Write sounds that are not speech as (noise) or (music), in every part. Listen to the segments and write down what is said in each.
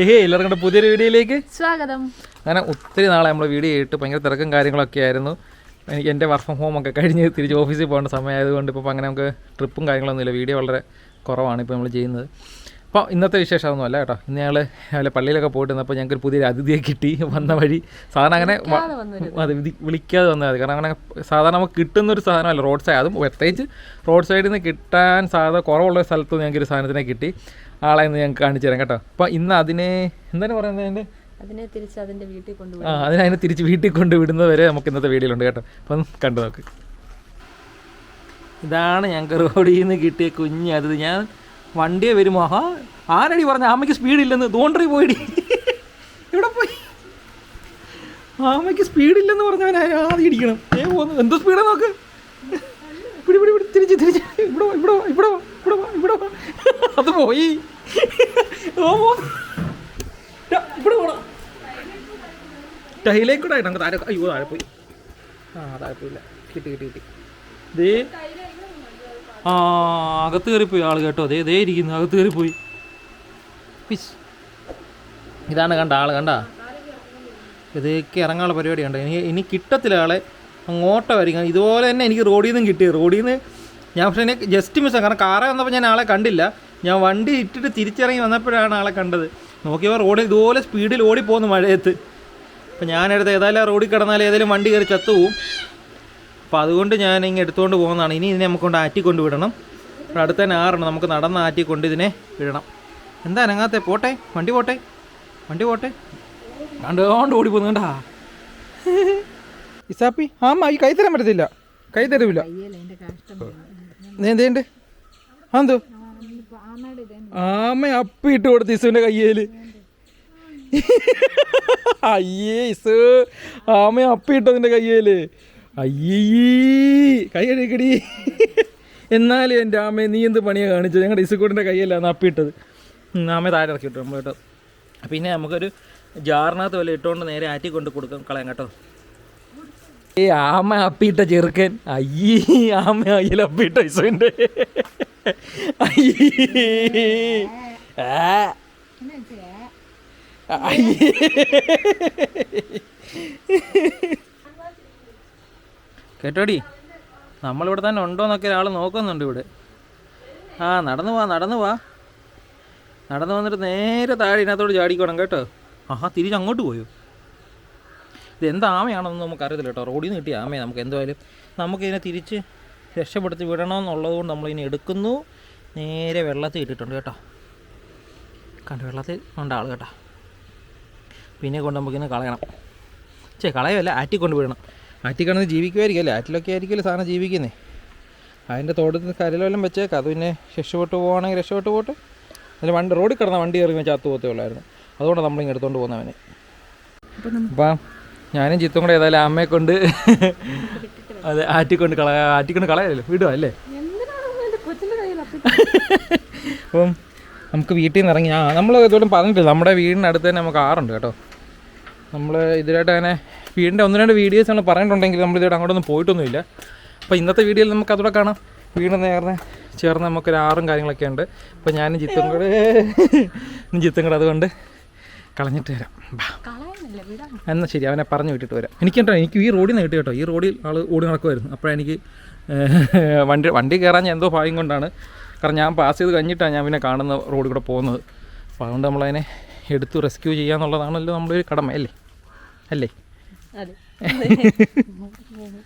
ഏഹേ എല്ലാവർക്കും കൂടെ പുതിയൊരു വീഡിയോയിലേക്ക് സ്വാഗതം. അങ്ങനെ ഒത്തിരി നാളെ നമ്മൾ വീഡിയോ ഇട്ട് ഭയങ്കര തിരക്കും കാര്യങ്ങളൊക്കെ ആയിരുന്നു. എനിക്ക് എന്റെ വർക്ക് ഫ്രം ഹോം ഒക്കെ കഴിഞ്ഞ് തിരിച്ച് ഓഫീസിൽ പോകേണ്ട സമയമായതുകൊണ്ട് ഇപ്പോൾ അങ്ങനെ നമുക്ക് ട്രിപ്പും കാര്യങ്ങളൊന്നുമില്ല. വീഡിയോ വളരെ കുറവാണ് ഇപ്പോൾ നമ്മൾ ചെയ്യുന്നത്. അപ്പോൾ ഇന്നത്തെ വിശേഷമൊന്നും അല്ല കേട്ടോ. ഇന്ന് ഞങ്ങൾ രാവിലെ പള്ളിയിലൊക്കെ പോയിട്ട് വന്നപ്പോൾ ഞങ്ങൾക്ക് ഒരു പുതിയൊരു അതിഥിയെ കിട്ടി. വന്ന വഴി സാധാരണ അങ്ങനെ അത് വിളിക്കാതെ വന്നാൽ മതി കാരണം അങ്ങനെ സാധാരണ നമുക്ക് കിട്ടുന്നൊരു സാധനമല്ല റോഡ് സൈഡ് അതും പ്രത്യേകിച്ച് റോഡ് സൈഡിൽ നിന്ന് കിട്ടാൻ സാധ്യത കുറവുള്ള സ്ഥലത്ത് ഞങ്ങൾക്ക് ഒരു സാധനത്തിനെ കിട്ടി. ആളെ ഞാൻ ഞങ്ങൾക്ക് കാണിച്ചു തരാം കേട്ടോ. അപ്പോൾ ഇന്ന് അതിനെ എന്താണ് പറയുന്നത് അതിന്റെ അതിനെ തിരിച്ച് അതിന്റെ വീട്ടിൽ കൊണ്ടുപോയി ആ അതിനെ തിരിച്ച് വീട്ടിൽ കൊണ്ട് വിടുന്നത് വരെ നമുക്ക് ഇന്നത്തെ വീഡിയോയിലുണ്ട് കേട്ടോ. അപ്പം കണ്ടു നോക്ക്. ഇതാണ് ഞങ്ങൾക്ക് റോഡിൽ നിന്ന് കിട്ടിയ കുഞ്ഞ്. അത് ഞാൻ വണ്ടിയെ വരുമോ ആ ആരടി പറഞ്ഞ? അമ്മയ്ക്ക് സ്പീഡില്ലെന്ന് തോണ്ടറി പോയിടി. ഇവിടെ പോയി? ആമയ്ക്ക് സ്പീഡില്ലെന്ന് പറഞ്ഞവൻ ആദ്യം ഇടിക്കണം. ഏ പോകുന്നു എന്തോ സ്പീഡാ നോക്ക്? പിടി പിടി പിടി. തിരിച്ച് തിരിച്ച്. ഇവിടെ ഇവിടെ ഇവിടെ ഇവിടെ ഇവിടെ അത് പോയി. ഇവിടെ പോണം. ടൈലേക്ക് കൂടെ ആയിട്ട് താഴെ അയ്യോ താഴെ പോയി. ആ താഴെ പോയില്ല. കിട്ടി കിട്ടി കിട്ടി. ദേ. ആ അകത്ത് കയറിപ്പോയി ആൾ കേട്ടോ. ദേ ദേ ഇരിക്കുന്നു. അകത്ത് കയറിപ്പോയി. പിസ് ഇതാണ് കണ്ട ആൾ കണ്ട. ഇതേക്ക് ഇറങ്ങാനുള്ള പരിപാടി കണ്ട. ഇനി ഇനി കിട്ടത്തില്ല ആളെ. അങ്ങോട്ടായിരിക്കും ഇതുപോലെ തന്നെ എനിക്ക് റോഡിൽ നിന്നും കിട്ടി. റോഡിൽ നിന്ന് ഞാൻ പക്ഷേ എന്നെ ജസ്റ്റ് മിസ്സാണ് കാരണം കാറേ വന്നപ്പോൾ ഞാൻ ആളെ കണ്ടില്ല. ഞാൻ വണ്ടി ഇട്ടിട്ട് തിരിച്ചിറങ്ങി വന്നപ്പോഴാണ് ആളെ കണ്ടത്. നോക്കിയവർ റോഡിൽ ഇതുപോലെ സ്പീഡിൽ ഓടിപ്പോകുന്നു മഴയത്ത്. അപ്പം ഞാനെടുത്ത് ഏതായാലും ആ റോഡിൽ കിടന്നാൽ ഏതെങ്കിലും വണ്ടി കയറി ചത്തുപോകും. അപ്പോൾ അതുകൊണ്ട് ഞാൻ ഇങ്ങനെ എടുത്തുകൊണ്ട് പോകുന്നതാണ്. ഇനി ഇതിനെ നമുക്കൊണ്ട് കൊണ്ട് ആറ്റി കൊണ്ട് വിടണം ഇവിടെ അടുത്ത് തന്നെ ആറണം നമുക്ക് നടന്ന് ആറ്റിക്കൊണ്ട് ഇതിനെ വിടണം. എന്താ അനങ്ങാത്തെ? പോട്ടെ. വണ്ടി പോട്ടെ. വണ്ടി പോട്ടെ. കണ്ടുകൊണ്ട് ഓടി പോകുന്നുണ്ടാ ഇസാപ്പി ആ അമ്മ ഈ കൈ തരാൻ പറ്റത്തില്ല കൈ തരൂല എന്തേണ്ട് ആ എന്തോ? ആമ അപ്പി ഇട്ട് കൊടുത്ത് ഇസുവിന്റെ കയ്യേൽ. അയ്യേ ഇസു ആമ അപ്പി ഇട്ടതിന്റെ കയ്യേൽ. അയ്യേ കൈ കഴിക്കടി എന്നാലും എന്റെ ആമയെ നീ എന്ത് പണിയാണ് കാണിച്ചത്? ഞങ്ങളുടെ ഇസുക്കൂടിന്റെ കയ്യല്ലാന്ന് അപ്പി ഇട്ടത്. ആമയെ താഴെ ഇറക്കി വിട്ടു നമ്മൾ കേട്ടോ. പിന്നെ നമുക്കൊരു ജാറിനകത്ത് വല്ല ഇട്ടുകൊണ്ട് നേരെ ആറ്റി കൊണ്ട് കൊടുക്കാം കളയാം കേട്ടോ. ഏ ആമ അപ്പിയിട്ട ചെറുക്കൻ. അയ്യേ ആമ അയ്യൽ അപ്പിയിട്ട ഇസുവിന്റെ കേട്ടോടി? നമ്മളിവിടെ തന്നെ ഉണ്ടോന്നൊക്കെ ഒരാൾ നോക്കുന്നുണ്ട് ഇവിടെ. ആ നടന്നു വാ നടന്നു വാ. നടന്നു വന്നിട്ട് നേരെ താഴെ ഇതിനകത്തോട് ചാടിക്കണം കേട്ടോ. ആഹാ തിരിച്ച് അങ്ങോട്ട് പോയോ? ഇത് എന്ത് ആമയാണെന്ന് നമുക്ക് അറിയത്തില്ല കേട്ടോ. റോഡിൽ നിന്ന് കിട്ടിയ ആമയെ നമുക്ക്. എന്തായാലും നമുക്കിതിനെ തിരിച്ച് രക്ഷപ്പെടുത്തി വിടണമെന്നുള്ളത് കൊണ്ട് നമ്മളിനി എടുക്കുന്നു. നേരെ വെള്ളത്തിൽ ഇട്ടിട്ടുണ്ട് കേട്ടോ. കണ്ട് വെള്ളത്തിൽ ഉണ്ട് ആൾ കേട്ടോ. പിന്നെ കൊണ്ട് നമുക്കിന്ന് കളയണം. ചേ കളയല്ല ആറ്റി കൊണ്ട് വിടണം. ആറ്റി കിടന്ന് ജീവിക്കുമായിരിക്കും അല്ലേ? ആറ്റിലൊക്കെ ആയിരിക്കുമല്ലോ സാധനം ജീവിക്കുന്നേ? അതിന്റെ തോട്ടത്തിൽ കരലെല്ലാം വെച്ചേക്കാം. അത് പിന്നെ രക്ഷപ്പെട്ട് പോകുകയാണെങ്കിൽ രക്ഷപ്പെട്ട് പോട്ട്. അതിൽ വണ്ടി റോഡിൽ കിടന്ന വണ്ടി കയറി ചത്തു പോത്തേ ഉള്ളായിരുന്നു. അതുകൊണ്ടാണ് നമ്മളിങ്ങനെ എടുത്തുകൊണ്ട് പോകുന്നവനെ അപ്പം ഞാനും ചിത്തും കൂടെ ഏതായാലും അമ്മയെ കൊണ്ട് അതെ ആറ്റിക്കൊണ്ട് കള ആറ്റിക്കൊണ്ട് കളയല്ലോ? വിടുക അല്ലേ? അപ്പം നമുക്ക് വീട്ടിൽ നിന്ന് ഇറങ്ങി. ആ നമ്മൾ ഇതുപോലും പറഞ്ഞിട്ടില്ല. നമ്മുടെ വീടിനടുത്ത് തന്നെ നമുക്ക് ആറുണ്ട് കേട്ടോ. നമ്മൾ ഇതിലായിട്ട് അങ്ങനെ വീടിന്റെ ഒന്ന് രണ്ട് വീഡിയോസ് നമ്മൾ പറഞ്ഞിട്ടുണ്ടെങ്കിൽ നമ്മൾ ഇതുവരെ അങ്ങോട്ടൊന്നും പോയിട്ടൊന്നുമില്ല. അപ്പോൾ ഇന്നത്തെ വീഡിയോയിൽ നമുക്ക് അതൂടെ കാണാം. വീട് നേർന്ന് ചേർന്ന് നമുക്കൊരു ആറും കാര്യങ്ങളൊക്കെ ഉണ്ട്. അപ്പോൾ ഞാനും ചിത്തും കൂടെ ചിത്തും കൂടെ അതുകൊണ്ട് കളഞ്ഞിട്ട് വരാം. എന്നാൽ ശരി അവനെ പറഞ്ഞു വിട്ടിട്ട് വരാം. എനിക്ക് കേട്ടോ എനിക്ക് ഈ റോഡിൽ നിന്ന് കിട്ടി കേട്ടോ. ഈ റോഡിൽ ആൾ ഓടി നടക്കുമായിരുന്നു അപ്പോഴെനിക്ക് വണ്ടി വണ്ടി കയറാൻ ഞാൻ എന്തോ ഭാഗ്യം കൊണ്ടാണ്. കാരണം ഞാൻ പാസ് ചെയ്ത് കഴിഞ്ഞിട്ടാണ് ഞാൻ പിന്നെ കാണുന്ന റോഡിൽ കൂടെ പോകുന്നത്. അപ്പോൾ അതുകൊണ്ട് നമ്മളതിനെ എടുത്തു റെസ്ക്യൂ ചെയ്യാന്നുള്ളതാണല്ലോ നമ്മുടെ ഒരു കടമ അല്ലേ? അല്ലേ? അതെ. (laughs)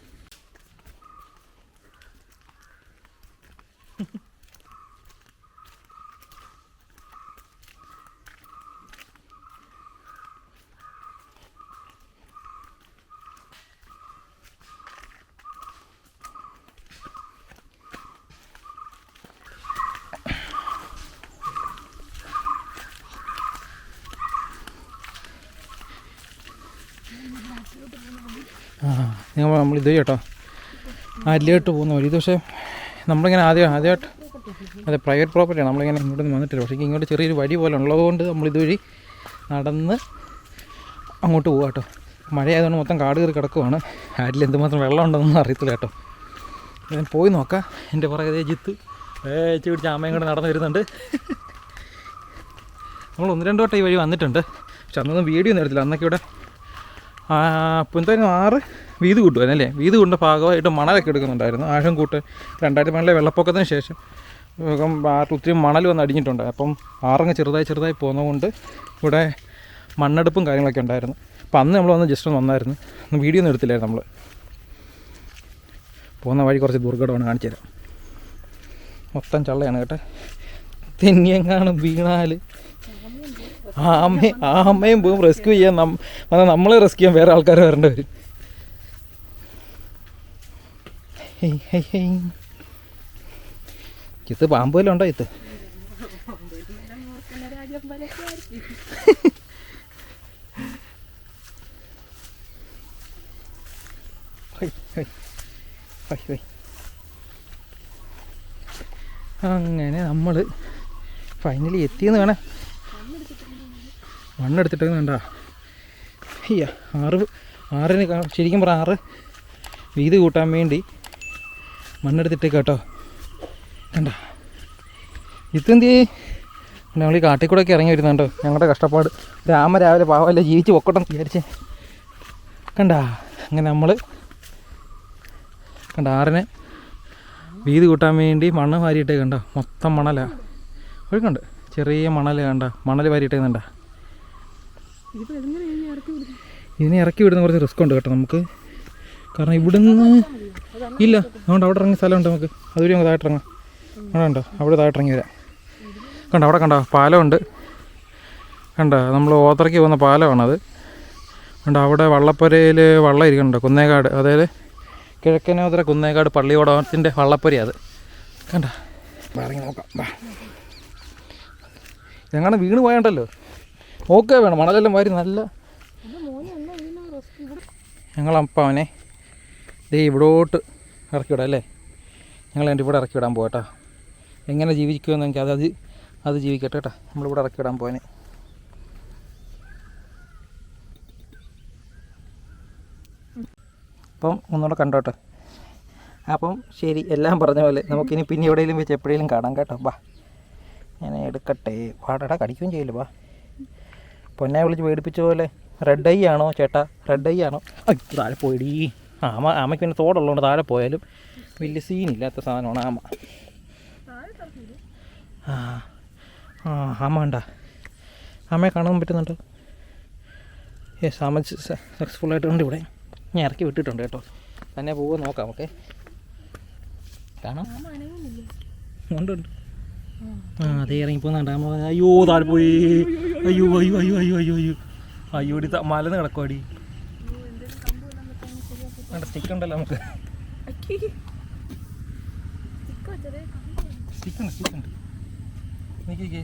(laughs) ആ നിങ്ങൾ നമ്മൾ ഇത് കേട്ടോ. അല്ലിയായിട്ട് പോകുന്ന വഴി. ഇത് പക്ഷേ നമ്മളിങ്ങനെ ആദ്യം ആദ്യമായിട്ട് അതെ പ്രൈവറ്റ് പ്രോപ്പർട്ടിയാണ് നമ്മളിങ്ങനെ ഇങ്ങോട്ട് വന്നിട്ടില്ല. പക്ഷേ ഇങ്ങോട്ട് ചെറിയൊരു വഴി പോലെ ഉള്ളതുകൊണ്ട് നമ്മൾ ഇതുവഴി നടന്ന് അങ്ങോട്ട് പോകാം കേട്ടോ. മഴയായതുകൊണ്ട് മൊത്തം കാട് കയറി കിടക്കുവാണ്. ആരിൽ എന്തുമാത്രം വെള്ളം ഉണ്ടെന്നൊന്നും അറിയത്തില്ല കേട്ടോ. ഞാൻ പോയി നോക്കാം. എന്റെ പുറകെ ജിത്ത്. ഏച്ച് പിടിച്ച് അമ്മയും കൂടെ നടന്നു വരുന്നുണ്ട്. നമ്മൾ ഒന്ന് രണ്ട് വട്ടം ഈ വഴി വന്നിട്ടുണ്ട്. പക്ഷെ അന്നൊന്നും വീഡിയോ ഒന്നും എടുത്തില്ല. അന്നൊക്കെ ഇവിടെ അപ്പോൾ എന്തായാലും ആറ് വീതി കൂട്ടുമായിരുന്നു അല്ലേ? വീതി കൂട്ടിന്റെ ഭാഗമായിട്ട് മണലൊക്കെ എടുക്കുന്നുണ്ടായിരുന്നു. ആഴം കൂട്ട് രണ്ടായിരത്തി പതിനെട്ടിലെ വെള്ളപ്പൊക്കത്തിന് ശേഷം വേഗം ആറ് ഒത്തിരി മണൽ വന്ന് അടിഞ്ഞിട്ടുണ്ട്. അപ്പം ആറങ്ങ് ചെറുതായി ചെറുതായി പോകുന്നതുകൊണ്ട് ഇവിടെ മണ്ണെടുപ്പും കാര്യങ്ങളൊക്കെ ഉണ്ടായിരുന്നു. അപ്പം അന്ന് നമ്മൾ വന്ന് ജസ്റ്റ് ഒന്ന് വന്നായിരുന്നു. ഒന്ന് വീഡിയോ ഒന്നും എടുത്തില്ലായിരുന്നു നമ്മൾ പോകുന്ന വഴി കുറച്ച് ദുർഘടമാണ് കാണിച്ചു തരാം. മൊത്തം ചള്ളയാണ് കേട്ടോ. തെന്നിയെങ്ങാണ് വീണാൽ ആമ അമ്മയും പോകും റെസ്ക്യൂ ചെയ്യാൻ വന്നാൽ നമ്മളെ റെസ്ക്യൂ ചെയ്യാൻ വേറെ ആൾക്കാർ വരേണ്ടി വരും. ഇത് പാമ്പ് ഉണ്ടോ ഇത്. അങ്ങനെ നമ്മൾ ഫൈനലി എത്തിയെന്ന് വേണേ. മണ്ണെടുത്തിട്ട് വേണ്ട. അയ്യ ആറ് ആറിന് ശരിക്കും പറ ആറ്. വീതി കൂട്ടാൻ വേണ്ടി മണ്ണെടുത്തിട്ട് കേട്ടോ. കണ്ട? ഇതെന്തി ഞങ്ങൾ ഈ കാട്ടിൽ കൂടെയൊക്കെ ഇറങ്ങി വരുന്നുണ്ടോ ഞങ്ങളുടെ കഷ്ടപ്പാട്. രാമ രാവിലെ പാവമല്ല ജീവിച്ച് പൊക്കട്ടെ വിചാരിച്ചേ. കണ്ട? അങ്ങനെ നമ്മൾ കണ്ട ആറിന് വീതി കൂട്ടാൻ വേണ്ടി മണ്ണ് വാരിയിട്ടേ കണ്ടോ? മൊത്തം മണലാണ് ഒഴുക്കുണ്ട്. ചെറിയ മണൽ കണ്ട. മണൽ വാരിയിട്ടേ കണ്ട ഇതിപ്പോ എങ്ങനെ ഇനി ഇറക്കി വിടും ഇതിനെ ഇറക്കി വിടുന്ന കുറച്ച് റിസ്ക് ഉണ്ട് കേട്ടോ നമുക്ക്. കാരണം ഇവിടുന്ന് ഇല്ല അതുകൊണ്ട് അവിടെ ഇറങ്ങിയ സ്ഥലമുണ്ട് നമുക്ക്. അതുവഴി നമുക്ക് താഴെ ഇറങ്ങാം. അവിടെ ഉണ്ടോ അവിടെ താഴെ ഇറങ്ങി വരാം. കണ്ടോ? അവിടെ കണ്ടോ? പാലമുണ്ട്. കണ്ടോ? നമ്മൾ ഓത്തറയ്ക്ക് പോകുന്ന പാലമാണത്. കണ്ടോ? അവിടെ വള്ളപ്പുരയിൽ വള്ളം ഇരിക്കുന്നുണ്ട്. കുന്നേക്കാട്. അതായത് കിഴക്കനോത്തര കുന്നേക്കാട് പള്ളിയോടത്തിന്റെ വള്ളപ്പുര അത് കണ്ടോ? ഇറങ്ങി നോക്കാം. ഞങ്ങളുടെ വീണ് പോയണ്ടല്ലോ? ഓക്കെ വേണം. മണലെല്ലാം വാരി നല്ല ഞങ്ങളപ്പം അവനെ ദേ ഇവിടോട്ട് ഇറക്കി വിടാം അല്ലേ? ഞങ്ങൾ എന്റെ ഇവിടെ ഇറക്കി വിടാൻ പോകട്ടോ എങ്ങനെ ജീവിക്കുമെന്ന് എനിക്ക് അത് അത് ജീവിക്കട്ടെ കേട്ടോ. നമ്മളിവിടെ ഇറക്കി വിടാൻ പോകാൻ അപ്പം ഒന്നുകൂടെ കണ്ടോട്ടെ അപ്പം ശരി എല്ലാം പറഞ്ഞ പോലെ നമുക്കിനി പിന്നെ എവിടെയെങ്കിലും വെച്ച് എപ്പോഴെങ്കിലും കാണാം കേട്ടോ. വാ ഞാൻ എടുക്കട്ടെ. പാടടാ കടിക്കുകയും ചെയ്യില്ല ബാ. പൊന്നെ വിളിച്ച് പേടിപ്പിച്ച പോലെ. റെഡ് ഐ ആണോ ചേട്ടാ? റെഡ് ഐ ആണോ? താഴെ പോയിടി. ആമ ആമയ്ക്ക് പിന്നെ തോടുള്ളതുകൊണ്ട് താഴെ പോയാലും വലിയ സീനില്ലാത്ത സാധനമാണ് ആമ ആ ആ ആമ കണ്ട. ആമയെ കാണാൻ പറ്റുന്നുണ്ടോ? യെസ് ആമ സക്സസ്ഫുൾ ആയിട്ടുണ്ട് ഇവിടെ. ഞാൻ ഇറക്കി വിട്ടിട്ടുണ്ട് കേട്ടോ. തന്നെ പോവുക നോക്കാം ഓക്കെ കാണാം. ഉണ്ട് ഉണ്ട്. ആ അതേ ഇറങ്ങി പോകുന്നുണ്ട് ആമ അയ്യോ താഴെ പോയി. അയ്യോ അയ്യോ അയ്യോ അയ്യോ അയ്യോ അയ്യോ. അയ്യോ ഇടി മലന്ന് കിടക്കുവാടി സ്റ്റിക്ക് ഉണ്ടല്ലോ നമുക്ക്. സ്റ്റിക്ക് ഉണ്ട് സ്റ്റിക്ക് ഉണ്ട്. നോക്കിക്കേ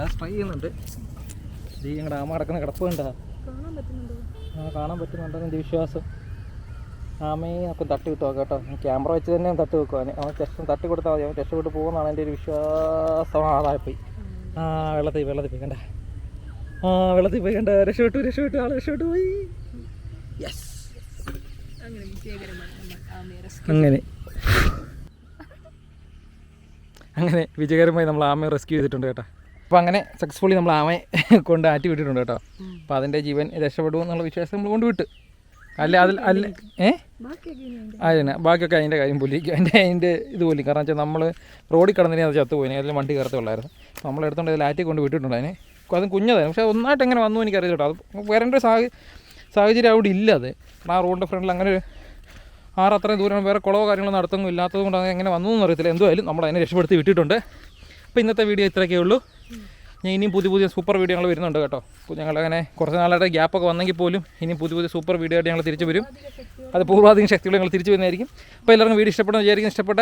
അത് ട്രൈ ചെയ്യുന്നുണ്ട്. ഈ ഞങ്ങളുടെ ആമ കിടക്കുന്ന കിടപ്പ് കണ്ടാ ആ കാണാൻ പറ്റുന്നുണ്ടെന്ന് എന്റെ വിശ്വാസം. ആമയെ നമുക്ക് തട്ടി വിട്ടു കേട്ടോ. ക്യാമറ വെച്ച് തന്നെ തട്ടി വെക്കുക അവൻ ചെസ്റ്റ് തട്ടി കൊടുത്താൽ മതി. അവൻ ചെസ്റ്റ് വിട്ട് പോകുന്നതാണ് എന്റെ ഒരു വിശ്വാസം ആളായിപ്പോയി. ആ വെള്ളത്തിൽ വെള്ളത്തിൽ പോയി കണ്ട? ആ വെള്ളത്തിൽ പോയി കണ്ട രക്ഷപ്പെട്ടു രക്ഷപ്പെട്ടു ആൾ രക്ഷപ്പെട്ടു പോയി. യെസ് അങ്ങനെ. അങ്ങനെ വിജയകരമായി നമ്മൾ ആമയെ റെസ്ക്യൂ ചെയ്തിട്ടുണ്ട് കേട്ടോ. അപ്പോൾ അങ്ങനെ സക്സസ്ഫുള്ളി നമ്മൾ ആമയെ കൊണ്ട് ആറ്റി വിട്ടിട്ടുണ്ട് കേട്ടോ. അപ്പോൾ അതിന്റെ ജീവൻ രക്ഷപ്പെടും എന്നുള്ള വിശ്വാസം നമ്മൾ കൊണ്ട് വിട്ട് അല്ല അതിൽ അല്ല ഏ? അതിന് ബാക്കിയൊക്കെ അതിന്റെ കാര്യം പുലിക്കും അതിന്റെ അതിന്റെ ഇത് പോലും കാരണം വെച്ചാൽ നമ്മൾ റോഡിൽ കടന്നിട്ട് അത് ചത്തുപോയി. അതിൽ വണ്ടി കയറത്തുള്ളായിരുന്നു നമ്മൾ എടുത്തുകൊണ്ട് അതിൽ ആറ്റി കൊണ്ട് വിട്ടിട്ടുണ്ട് അതിന്. അതും കുഞ്ഞതായിരുന്നു പക്ഷേ ഒന്നായിട്ട് എങ്ങനെ വന്നു എനിക്കറിയില്ല കേട്ടോ അത് വരേണ്ട ഒരു സാഹ സാഹചര്യം അവിടെ ഇല്ല അത്. ആ റോഡിന്റെ ഫ്രണ്ടിൽ അങ്ങനെ ഒരു ആറ് അത്രയും ദൂരം വേറെ കുളവോ കാര്യങ്ങളോ നടത്തൊന്നും ഇല്ലാത്തത് കൊണ്ട് എങ്ങനെ വന്നു എന്നറിയത്തില്ല എന്തായാലും നമ്മൾ അതിനെ രക്ഷപ്പെടുത്തി വിട്ടിട്ടുണ്ട്. അപ്പോൾ ഇന്നത്തെ വീഡിയോ ഇത്രയൊക്കെ ഉള്ളൂ. ഞാൻ ഇനിയും പുതിയ പുതിയ സൂപ്പർ വീഡിയോകൾ വരുന്നുണ്ട് കേട്ടോ. ഞങ്ങളങ്ങനെ കുറച്ച് നാളായിട്ട് ഗ്യാപ്പൊക്കെ വന്നെങ്കിൽ പോലും ഇനിയും പുതിയ പുതിയ സൂപ്പർ വീഡിയോ ആയിട്ട് ഞങ്ങൾ തിരിച്ചു വരും. അത് പൂർവാധികം ശക്തികൾ ഞങ്ങൾ തിരിച്ചു വരുന്നതായിരിക്കും. അപ്പോൾ എല്ലാവർക്കും വീഡിയോ ഇഷ്ടപ്പെടുന്ന വിചാരിക്കും ഇഷ്ടപ്പെട്ട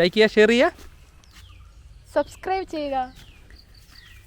ലൈക്ക് ചെയ്യുക ഷെയർ ചെയ്യുക. സബ്സ്ക്രൈബ് ചെയ്യുക.